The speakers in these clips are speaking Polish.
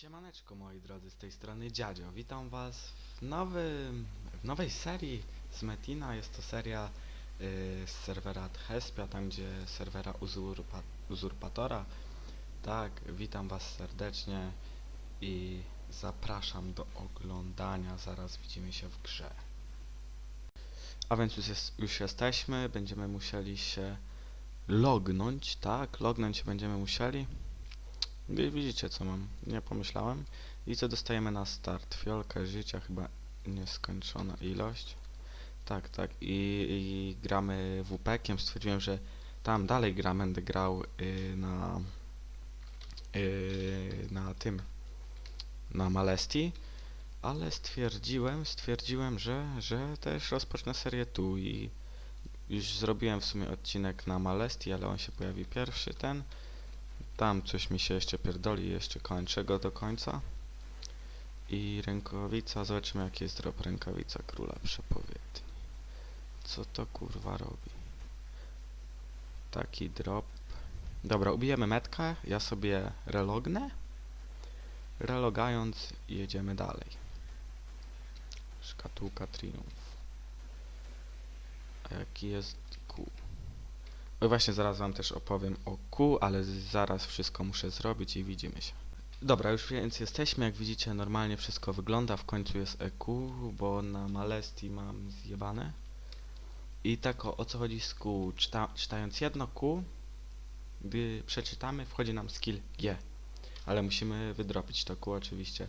Siemaneczko moi drodzy, z tej strony Dziadzio. Witam was w, nowym, w nowej serii z Metina. Jest to seria y, z serwera Thespia, tam gdzie serwera uzurpa, Uzurpatora. Tak, witam was serdecznie i zapraszam do oglądania. Zaraz widzimy się w grze. A więc już, jest, już jesteśmy, będziemy musieli się lognąć, tak? Lognąć będziemy musieli. Wi- Widzicie co mam, nie pomyślałem. I co dostajemy na start? Fiolkę życia, chyba nieskończona ilość. Tak, tak. I, i gramy WP-kiem. Stwierdziłem, że tam dalej gra, będę grał y, na y, na tym na Malesti. Ale stwierdziłem, stwierdziłem, że, że też rozpocznę serię tu i już zrobiłem w sumie odcinek na Malesti, ale on się pojawi pierwszy ten. Tam coś mi się jeszcze pierdoli, jeszcze kończę go do końca. I rękawica, zobaczymy jaki jest drop rękawica króla przepowiedni. Co to kurwa robi? Taki drop. Dobra, ubijemy metkę, ja sobie relognę. Relogając jedziemy dalej. Szkatułka triumf. A jaki jest Oj, właśnie zaraz wam też opowiem o Q, ale zaraz wszystko muszę zrobić i widzimy się. Dobra, już więc jesteśmy, jak widzicie normalnie wszystko wygląda, w końcu jest EQ, bo na Malesti mam zjebane. I tak o, o co chodzi z Q? Czyta, czytając jedno Q, gdy przeczytamy, wchodzi nam skill G. Ale musimy wydropić to Q oczywiście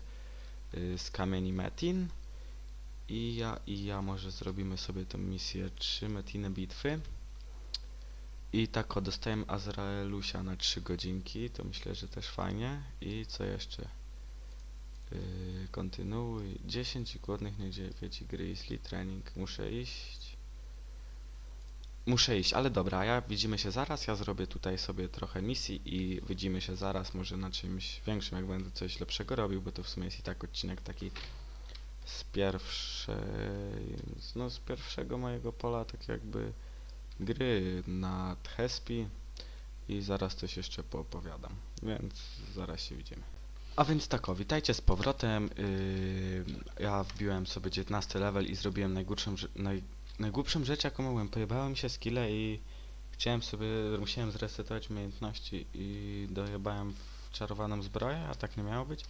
y, z kamieni Metin. I ja, i ja może zrobimy sobie tę misję 3 Metiny bitwy. I tak o, dostałem Azraelusia na 3 godzinki, to myślę, że też fajnie. I co jeszcze? Yy, kontynuuj. 10 głodnych niedźwiedzi Grizzly Training. Muszę iść. Muszę iść, ale dobra, ja widzimy się zaraz. Ja zrobię tutaj sobie trochę misji i widzimy się zaraz może na czymś większym, jak będę coś lepszego robił, bo to w sumie jest i tak odcinek taki z pierwszej, no z pierwszego mojego pola, tak jakby gry na Thespi i zaraz coś jeszcze poopowiadam, więc zaraz się widzimy. A więc tak, o, witajcie z powrotem. Yy, ja wbiłem sobie 19 level i zrobiłem najgłupszą, naj, najgłupszą rzecz, jaką mogłem. Pojebały mi się skille i chciałem sobie, musiałem zresetować umiejętności i dojebałem w czarowaną zbroję, a tak nie miało być.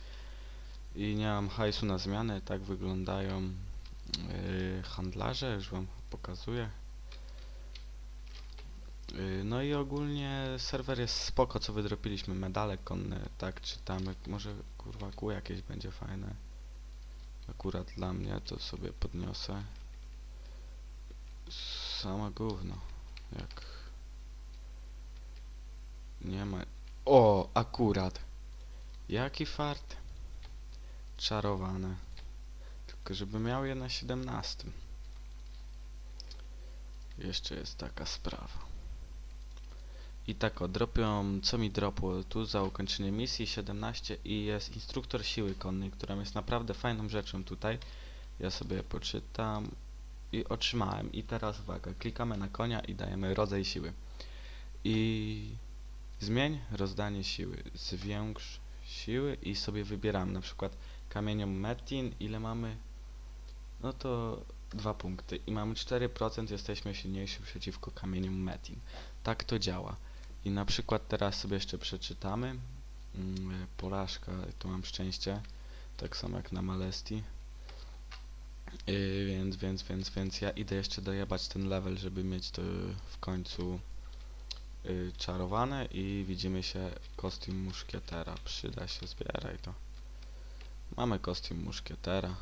I nie mam hajsu na zmianę, tak wyglądają yy, handlarze, już wam pokazuję. Yy, No i ogólnie serwer jest spoko, co wydropiliśmy, medale konne, tak czytamy, może kurwa kół jakieś będzie fajne. Akurat dla mnie to sobie podniosę. Sama gówno, jak... Nie ma... O, akurat! Jaki fart! Czarowane. Tylko żeby miał je na 17. Jeszcze jest taka sprawa. I tak o, dropią, co mi dropło tu za ukończenie misji 17 i jest instruktor siły konnej, która jest naprawdę fajną rzeczą tutaj. Ja sobie poczytam i otrzymałem. I teraz uwaga, klikamy na konia i dajemy rodzaj siły. I zmień rozdanie siły, zwiększ siły i sobie wybieram na przykład kamienią metin, ile mamy? No to dwa punkty i mamy 4%, jesteśmy silniejsi przeciwko kamieniom metin. Tak to działa. I na przykład teraz sobie jeszcze przeczytamy. Mm, porażka, tu mam szczęście. Tak samo jak na Malesti. Yy, więc, więc, więc, więc ja idę jeszcze dojebać ten level, żeby mieć to w końcu yy, czarowane i widzimy się kostium muszkietera. Przyda się, zbieraj to. Mamy kostium muszkietera.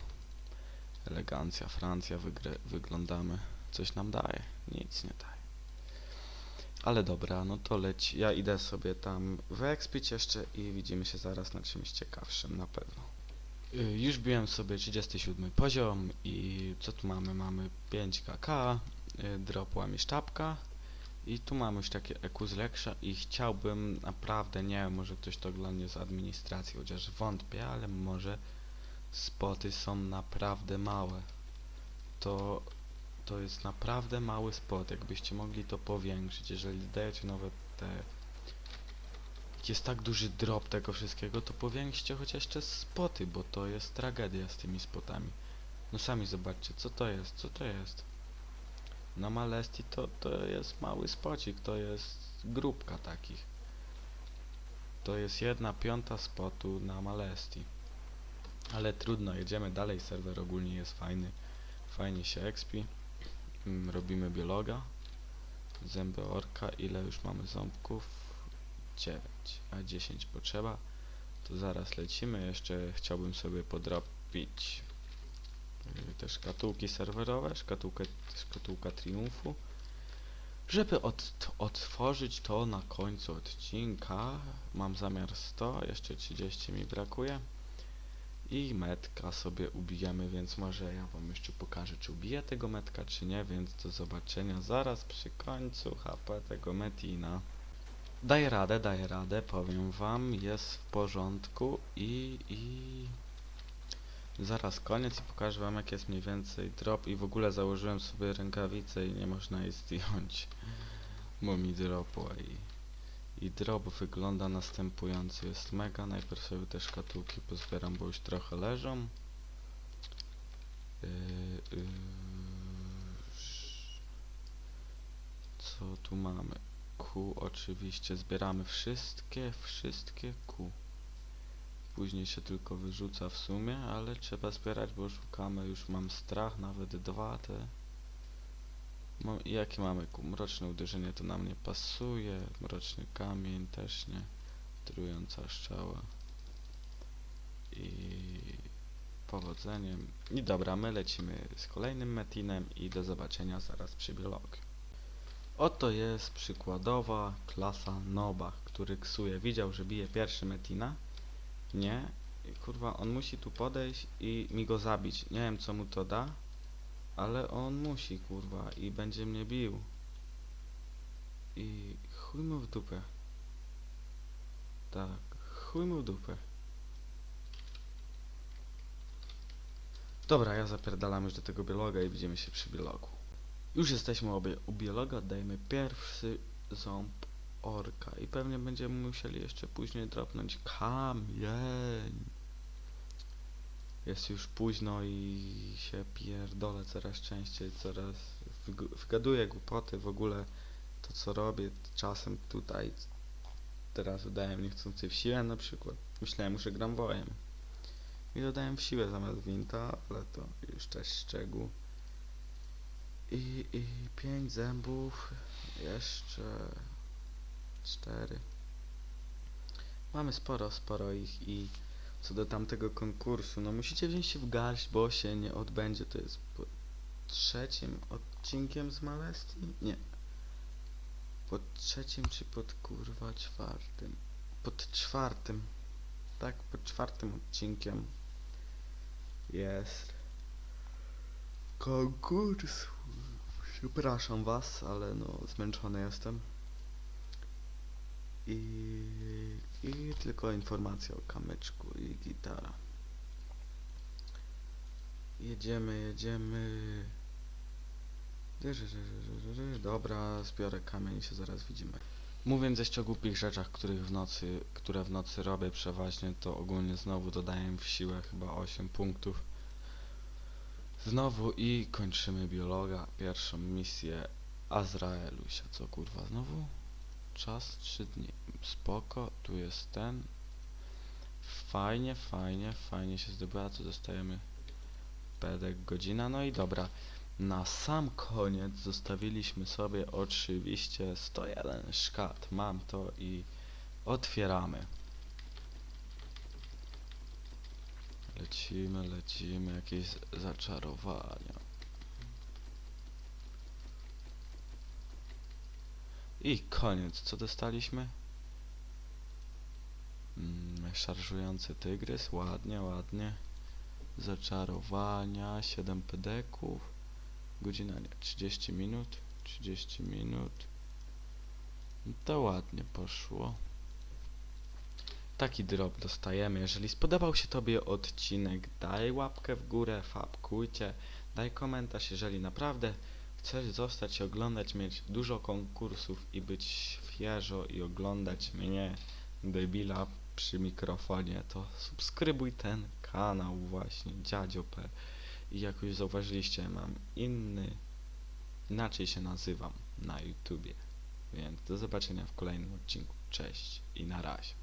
Elegancja, Francja, wyglądamy. Coś nam daje? Nic nie daje. Ale dobra, no to leć. Ja idę sobie tam wyekspić jeszcze i widzimy się zaraz na czymś ciekawszym na pewno. Y, Już biłem sobie 37 poziom i co tu mamy? Mamy 5 kk, y, dropła mi sztabka i tu mamy już takie EQ z Leksza i chciałbym naprawdę, nie wiem, może ktoś to ogląda z administracji, chociaż wątpię, ale może spoty są naprawdę małe. To to jest naprawdę mały spot, jakbyście mogli to powiększyć, jeżeli dajecie nowe te jest tak duży drop tego wszystkiego, to powiększcie chociaż te spoty, bo to jest tragedia z tymi spotami. No sami zobaczcie, co to jest, co to jest. Na Malesti to, to jest mały spocik, to jest grupka takich. To jest jedna piąta spotu na Malesti. Ale trudno, jedziemy dalej, serwer ogólnie jest fajny. Fajnie się expi. Robimy biologa. Zęby orka, ile już mamy ząbków? 9, a 10 potrzeba. To zaraz lecimy, jeszcze chciałbym sobie podrobić yy, te szkatułki serwerowe, szkatułkę, szkatułka triumfu. Żeby od, otworzyć to na końcu odcinka, mam zamiar 100, jeszcze 30 mi brakuje. I metka sobie ubijemy, więc może ja wam jeszcze pokażę, czy ubiję tego metka, czy nie, więc do zobaczenia zaraz przy końcu HP tego metina. Daję radę, daję radę, powiem wam, jest w porządku i, i zaraz koniec i pokażę wam jak jest mniej więcej drop i w ogóle założyłem sobie rękawice i nie można jej zdjąć, bo mi dropło i, i drop wygląda następująco, jest mega, najpierw sobie te szkatułki pozbieram, bo już trochę leżą. Yy, yy, co tu mamy? Q oczywiście zbieramy wszystkie, wszystkie Q. Później się tylko wyrzuca w sumie, ale trzeba zbierać, bo szukamy, już mam strach, nawet dwa te. Jakie mamy? Mroczne uderzenie to nam nie pasuje, mroczny kamień też nie, trująca szczała. I powodzeniem. I dobra, my lecimy z kolejnym metinem i do zobaczenia zaraz przy biologii. Oto jest przykładowa klasa Noba, który ksuje. Widział, że bije pierwszy Metina? Nie. I kurwa, on musi tu podejść i mi go zabić. Nie wiem, co mu to da, ale on musi, kurwa, i będzie mnie bił. I chuj mu w dupę. Tak, chuj mu w dupę. Dobra, ja zapierdalam już do tego biologa i widzimy się przy biologu. Już jesteśmy obie, u biologa, oddajemy pierwszy ząb orka i pewnie będziemy musieli jeszcze później dropnąć kamień. Jest już późno i się pierdolę coraz częściej, coraz wygaduję głupoty w ogóle. To co robię czasem tutaj teraz dodałem niechcący w siłę na przykład. Myślałem, że gram wojem. I dodałem w siłę zamiast winta, ale to już też szczegół. I, i pięć zębów, jeszcze cztery. Mamy sporo, sporo ich i co do tamtego konkursu, no musicie wziąć się w garść, bo się nie odbędzie. To jest pod trzecim odcinkiem z Malestii? Nie. Pod trzecim czy pod kurwa czwartym? Pod czwartym. Tak, pod czwartym odcinkiem jest konkurs. Przepraszam was, ale no zmęczony jestem. I, I tylko informacja o kamyczku i gitara. Jedziemy, jedziemy. Dobra, zbiorę kamień i się zaraz widzimy. Mówiąc jeszcze o głupich rzeczach, których w nocy, które w nocy robię przeważnie, to ogólnie znowu dodaję w siłę chyba 8 punktów. Znowu i kończymy biologa, pierwszą misję Azraelusia. Co kurwa znowu? Czas 3 dni. Spoko, tu jest ten. Fajnie, fajnie, fajnie się zdobyła, co dostajemy? Pedek godzina, no i dobra. Na sam koniec zostawiliśmy sobie oczywiście 101 szkat. Mam to i otwieramy. Lecimy, lecimy, jakieś zaczarowania. I koniec. Co dostaliśmy? Mm, szarżujący tygrys, ładnie, ładnie. Zaczarowania, 7 pedeków. Godzina nie, 30 minut. 30 minut. No To ładnie poszło. Taki drop dostajemy. Jeżeli spodobał się Tobie odcinek, daj łapkę w górę, fabkujcie, daj komentarz, jeżeli naprawdę chcesz zostać oglądać, mieć dużo konkursów i być świeżo i oglądać mnie debila przy mikrofonie, to subskrybuj ten kanał właśnie, dziadzio.pl i jak już zauważyliście, mam inny, inaczej się nazywam na YouTubie. Więc do zobaczenia w kolejnym odcinku. Cześć i na razie.